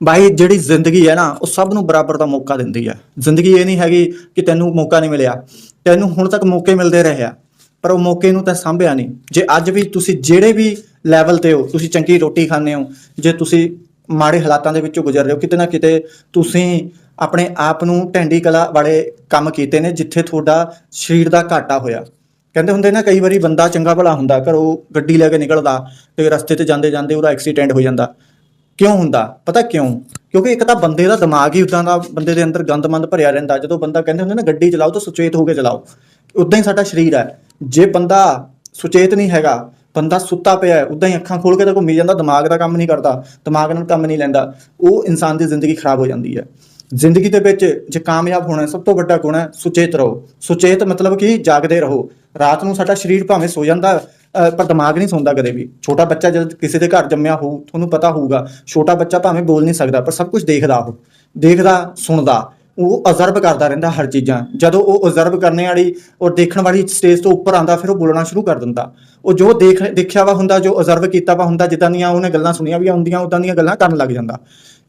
ਬਾਈ ਜਿਹੜੀ ਜ਼ਿੰਦਗੀ ਹੈ ਨਾ, ਉਹ ਸਭ ਨੂੰ ਬਰਾਬਰ ਦਾ ਮੌਕਾ ਦਿੰਦੀ ਹੈ। ਜ਼ਿੰਦਗੀ ਇਹ ਨਹੀਂ ਹੈਗੀ ਕਿ ਤੈਨੂੰ ਮੌਕਾ ਨਹੀਂ ਮਿਲਿਆ। ਤੈਨੂੰ ਹੁਣ ਤੱਕ ਮੌਕੇ ਮਿਲਦੇ ਰਹੇ ਆ, ਪਰ ਉਹ ਮੌਕੇ ਨੂੰ ਤਾਂ ਸੰਭਿਆ ਨਹੀਂ। ਜੇ ਅੱਜ ਵੀ ਤੁਸੀਂ ਜਿਹੜੇ ਵੀ ਲੈਵਲ ਤੇ ਹੋ, ਤੁਸੀਂ ਚੰਗੀ ਰੋਟੀ ਖਾਂਦੇ ਹੋ, ਜੇ ਤੁਸੀਂ ਮਾੜੇ ਹਾਲਾਤਾਂ ਦੇ ਵਿੱਚੋਂ ਗੁਜ਼ਰ ਰਹੇ ਹੋ, ਕਿਤੇ ਨਾ ਕਿਤੇ ਤੁਸੀਂ ਆਪਣੇ ਆਪ ਨੂੰ ਢੈਂਡੀ ਕਲਾ ਵਾਲੇ ਕੰਮ ਕੀਤੇ ਨੇ, ਜਿੱਥੇ ਤੁਹਾਡਾ ਸਰੀਰ ਦਾ ਘਾਟਾ ਹੋਇਆ। ਕਹਿੰਦੇ ਹੁੰਦੇ ਨਾ, ਕਈ ਵਾਰੀ ਬੰਦਾ ਚੰਗਾ ਭਲਾ ਹੁੰਦਾ, ਘਰੋਂ ਗੱਡੀ ਲੈ ਕੇ ਨਿਕਲਦਾ, ਤੇ ਰਸਤੇ ਤੇ ਜਾਂਦੇ ਜਾਂਦੇ ਉਹਦਾ ਐਕਸੀਡੈਂਟ ਹੋ ਜਾਂਦਾ। ਕਿਉਂ ਹੁੰਦਾ? ਪਤਾ ਕਿਉਂ? ਕਿਉਂਕਿ ਇੱਕ ਤਾਂ ਬੰਦੇ ਦਾ ਦਿਮਾਗ ਹੀ ਉਦਾਂ ਦਾ ਬੰਦੇ ਦੇ ਅੰਦਰ ਗੰਦਮੰਦ ਭਰਿਆ ਰਹਿੰਦਾ। ਜਦੋਂ ਬੰਦਾ ਕਹਿੰਦੇ ਹੁੰਦੇ ਨਾ ਗੱਡੀ ਚਲਾਓ ਤਾਂ ਸੁਚੇਤ ਹੋ ਕੇ ਚਲਾਓ। ਉਦਾਂ ਹੀ ਸਾਡਾ ਸਰੀਰ ਹੈ। ਜੇ ਬੰਦਾ ਸੁਚੇਤ ਨਹੀਂ ਹੈਗਾ, ਬੰਦਾ ਸੁੱਤਾ ਪਿਆ ਹੈ ਉਦਾਂ ਹੀ ਅੱਖਾਂ ਖੋਲ ਕੇ ਤਾਂ ਘੁੰਮੀ ਜਾਂਦਾ, ਦਿਮਾਗ ਦਾ ਕੰਮ ਨਹੀਂ ਕਰਦਾ, ਦਿਮਾਗ ਨਾਲ ਕੰਮ ਨਹੀਂ ਲੈਂਦਾ, ਉਹ ਇਨਸਾਨ ਦੀ ਜ਼ਿੰਦਗੀ ਖਰਾਬ ਹੋ ਜਾਂਦੀ ਹੈ। ਜ਼ਿੰਦਗੀ ਦੇ ਵਿੱਚ ਜੇ ਕਾਮਯਾਬ ਹੋਣਾ ਸਭ ਤੋਂ ਵੱਡਾ ਗੁਣ ਹੈ ਸੁਚੇਤ ਰਹੋ। ਸੁਚੇਤ ਮਤਲਬ ਕਿ ਜਾਗਦੇ ਰਹੋ। ਰਾਤ ਨੂੰ ਸਾਡਾ ਸਰੀਰ ਭਾਵੇਂ ਸੋ ਜਾਂਦਾ ਪਰ ਦਿਮਾਗ ਨਹੀਂ ਸੌਂਦਾ ਕਦੇ ਵੀ। ਛੋਟਾ ਬੱਚਾ ਜਦ ਕਿਸੇ ਦੇ ਘਰ ਜੰਮਿਆ ਹੋਊ, ਤੁਹਾਨੂੰ ਪਤਾ ਹੋਊਗਾ, ਛੋਟਾ ਬੱਚਾ ਭਾਵੇਂ ਬੋਲ ਨਹੀਂ ਸਕਦਾ, ਪਰ ਸਭ ਕੁਝ ਦੇਖਦਾ ਉਹ। ਦੇਖਦਾ, ਸੁਣਦਾ। ਉਹ ਅਜ਼ਰਬ ਕਰਦਾ ਰਹਿੰਦਾ ਹਰ ਚੀਜ਼ਾਂ। ਜਦੋਂ ਉਹ ਅਜ਼ਰਬ ਕਰਨੇ ਵਾਲੀ ਔਰ ਦੇਖਣ ਵਾਲੀ ਸਟੇਜ ਤੋਂ ਉੱਪਰ ਆਂਦਾ ਫਿਰ ਉਹ ਬੋਲਣਾ ਸ਼ੁਰੂ ਕਰ ਦਿੰਦਾ। ਉਹ ਜੋ ਦੇਖ ਦੇਖਿਆ ਵਾ ਹੁੰਦਾ, ਜੋ ਅਜ਼ਰਬ ਕੀਤਾ ਵਾ ਹੁੰਦਾ, ਜਿੱਦਾਂ ਦੀਆਂ ਉਹਨੇ ਗੱਲਾਂ ਸੁਣੀਆਂ ਵੀ ਹੁੰਦੀਆਂ ਉਦਾਂ ਦੀਆਂ ਗੱਲਾਂ ਕਰਨ ਲੱਗ ਜਾਂਦਾ।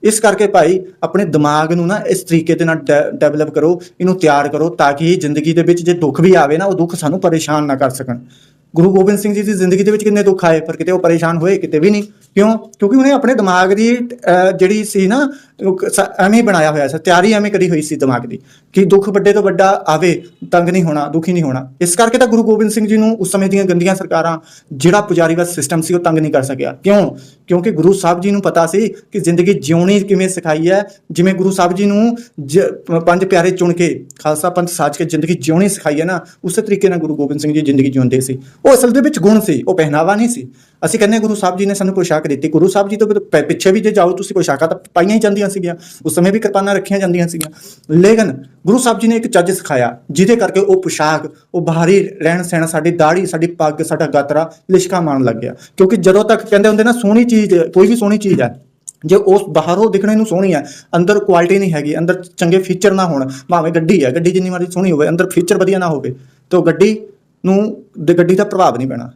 ਇਸ ਕਰਕੇ ਭਾਈ, ਆਪਣੇ ਦਿਮਾਗ ਨੂੰ ਨਾ ਇਸ ਤਰੀਕੇ ਦੇ ਨਾਲ ਡਿਵੈਲਪ ਕਰੋ, ਇਹਨੂੰ ਤਿਆਰ ਕਰੋ, ਤਾਂ ਕਿ ਜ਼ਿੰਦਗੀ ਦੇ ਵਿੱਚ ਜੇ ਦੁੱਖ ਵੀ ਆਵੇ ਨਾ, ਉਹ ਦੁੱਖ ਸਾਨੂੰ ਪਰੇਸ਼ਾਨ ਨਾ ਕਰ ਸਕਣ। ਗੁਰੂ ਗੋਬਿੰਦ ਸਿੰਘ ਜੀ ਦੀ ਜ਼ਿੰਦਗੀ ਦੇ ਵਿੱਚ ਕਿੰਨੇ ਦੁੱਖ ਆਏ ਪਰ ਕਿਤੇ ਉਹ ਪਰੇਸ਼ਾਨ ਹੋਏ ਕਿਤੇ ਵੀ ਨਹੀਂ। ਕਿਉਂ? ਕਿਉਂਕਿ ਉਹਨੇ ਆਪਣੇ ਦਿਮਾਗ ਦੀ ਅਹ, ਜਿਹੜੀ ਸੀ ਨਾ ਐਵੇਂ ਹੀ ਬਣਾਇਆ ਹੋਇਆ ਸੀ ਤਿਆਰੀ ਐਵੇਂ ਕਰੀ ਹੋਈ ਸੀ ਦਿਮਾਗ ਦੀ ਕਿ ਦੁੱਖ ਵੱਡੇ ਤੋਂ ਵੱਡਾ ਆਵੇ ਤੰਗ ਨਹੀਂ ਹੋਣਾ ਦੁਖੀ ਨਹੀਂ ਹੋਣਾ। ਇਸ ਕਰਕੇ ਤਾਂ ਗੁਰੂ ਗੋਬਿੰਦ ਸਿੰਘ ਜੀ ਨੂੰ ਉਸ ਸਮੇਂ ਦੀਆਂ ਗੰਦੀਆਂ ਸਰਕਾਰਾਂ ਜਿਹੜਾ ਪੁਜਾਰੀਵਾਦ ਸਿਸਟਮ ਸੀ ਉਹ ਤੰਗ ਨਹੀਂ ਕਰ ਸਕਿਆ। ਕਿਉਂ? ਕਿਉਂਕਿ ਗੁਰੂ ਸਾਹਿਬ ਜੀ ਨੂੰ ਪਤਾ ਸੀ ਕਿ ਜ਼ਿੰਦਗੀ ਜਿਉਣੀ ਕਿਵੇਂ ਸਿਖਾਈ ਹੈ ਜਿਵੇਂ ਗੁਰੂ ਸਾਹਿਬ ਜੀ ਨੂੰ ਜ- ਪੰਜ ਪਿਆਰੇ ਚੁਣ ਕੇ ਖਾਲਸਾ ਪੰਥ ਸਾਜ ਕੇ ਜ਼ਿੰਦਗੀ ਜਿਉਣੀ ਸਿਖਾਈ ਹੈ ਨਾ ਉਸੇ ਤਰੀਕੇ ਨਾਲ ਗੁਰੂ ਗੋਬਿੰਦ ਸਿੰਘ ਜੀ ਜ਼ਿੰਦਗੀ ਜਿਉਂਦੇ ਸੀ। ਉਹ ਅਸਲ ਦੇ ਵਿੱਚ ਗੁਣ ਸੀ, ਉਹ ਪਹਿਨਾਵਾ ਨਹੀਂ ਸੀ। ਅਸੀਂ ਕਹਿੰਦੇ ਗੁਰੂ ਸਾਹਿਬ ਜੀ ਨੇ ਸਾਨੂੰ ਪੋਸ਼ਾਕ ਦਿੱਤੀ। ਗੁਰੂ ਸਾਹਿਬ ਜੀ ਤੋਂ ਪਿੱਛੇ ਵੀ ਜੇ ਜਾਓ, ਤੁਸੀਂ ਪੋਸ਼ਾਕਾਂ ਤਾਂ ਪਾਈਆਂ ਹੀ ਜਾਂਦੀਆਂ ਸੀਗੀਆਂ। ਉਸ ਸਮੇਂ ਵੀ ਕਿਰਪਾਨਾਂ ਰੱਖੀਆਂ ਜਾਂਦੀਆਂ ਸੀਗੀਆਂ। ਲੇਕਿਨ ਗੁਰੂ ਸਾਹਿਬ ਜੀ ਨੇ ਇੱਕ ਚੱਜ ਸਿਖਾਇਆ, ਜਿਹਦੇ ਕਰਕੇ ਉਹ ਪੋਸ਼ਾਕ, ਉਹ ਬਾਹਰੀ ਰਹਿਣ ਸਹਿਣ ਸਾਡੀ ਦਾੜੀ ਸਾਡੀ ਪੱਗ, ਸਾਡਾ ਗਾਤਰਾ ਲਿਸ਼ਕਾ ਮਾਰਨ ਲੱਗ ਗਿਆ। ਕਿਉਂਕਿ ਜਦੋਂ ਤੱਕ ਕਹਿੰਦੇ ਹੁੰਦੇ ਨਾ, ਸੋਹਣੀ ਚੀਜ਼, ਕੋਈ ਵੀ ਸੋਹਣੀ ਚੀਜ਼ ਹੈ, ਜੇ ਉਸ ਬਾਹਰੋਂ ਦਿਖਣੇ ਨੂੰ ਸੋਹਣੀ ਹੈ, ਅੰਦਰ ਕੁਆਲਿਟੀ ਨਹੀਂ ਹੈਗੀ, ਅੰਦਰ ਚੰਗੇ ਫੀਚਰ ਨਾ ਹੋਣ, ਭਾਵੇਂ ਗੱਡੀ ਹੈ, ਗੱਡੀ ਜਿੰਨੀ ਮਰਜ਼ੀ ਸੋਹਣੀ ਹੋਵੇ, ਅੰਦਰ ਫੀਚਰ ਵਧੀਆ ਨਾ ਹੋਵੇ, ਤਾਂ ਉਹ ਗੱਡੀ ਨੂੰ ਦੇ ਗੱਡੀ ਦਾ ਪ੍ਰਭਾਵ ਨਹੀਂ ਪੈਣਾ।